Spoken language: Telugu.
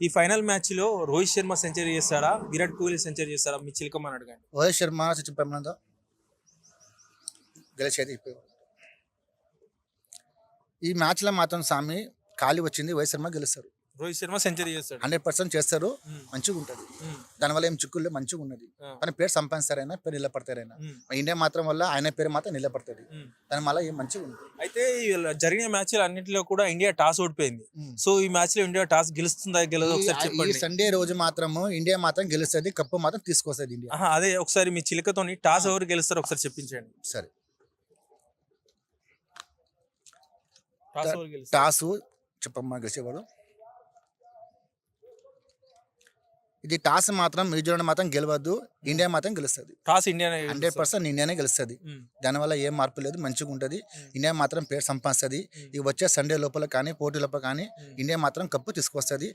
ఈ ఫైనల్ మ్యాచ్లో రోహిత్ శర్మ సెంచరీ చేస్తారా విరాట్ కోహ్లీ సెంచరీ చేస్తారా మీ అని అడగండి రోహిత్ శర్మ చెప్పమందో గెలిచేది ఈ మ్యాచ్లో మాత్రం స్వామి ఖాళీ వచ్చింది రోహిత్ శర్మ గెలుస్తారు. రోహిత్ శర్మ సెంచరీ చేస్తాడు. హండ్రెడ్ పర్సెంట్ చేస్తారు. మంచిగా ఉంటుంది. దానివల్ల ఏం చిక్కుల్లో మంచిగా ఉన్నది. తన పేరు సంపాదిస్తారైనా పేరు నిలబడతారైనా. ఇండియా మాత్రం వల్ల ఆయన పేరు మాత్రం నిలబడుతుంది. దాని వల్ల ఏం మంచిగా ఉంది అయితే జరిగిన మ్యాచ్లు అన్నింటిలో కూడా ఇండియా టాస్ ఓడిపోయింది. సో ఈ మ్యాచ్లో ఇండియా టాస్ గెలుస్తుందా గెలదు ఒకసారి చెప్పండి. సండే రోజు మాత్రము ఇండియా మాత్రం గెలుస్తుంది కప్పు మాత్రం తీసుకొస్తుంది ఇండియా. అదే ఒకసారి మీ చిలకతోని టాస్ ఎవరు గెలుస్తారో ఒకసారి చెప్పించండి. సరే. టాసు చెప్పమ్మా గెలిచేవాడు. ఇది టాస్ మాత్రం న్యూజిలాండ్ మాత్రం గెలవద్దు ఇండియా మాత్రం గెలుస్తుంది. టాస్ ఇండియా హండ్రెడ్ పర్సెంట్ ఇండియానే గెలుస్తుంది. దానివల్ల ఏం మార్పు లేదు మంచిగా ఉంటుంది. ఇండియా మాత్రం పేరు సంపాదిస్తుంది. ఈ వచ్చే సండే లోపల కానీ పోటీ లోపల కానీ ఇండియా మాత్రం కప్పు తీసుకొస్తుంది.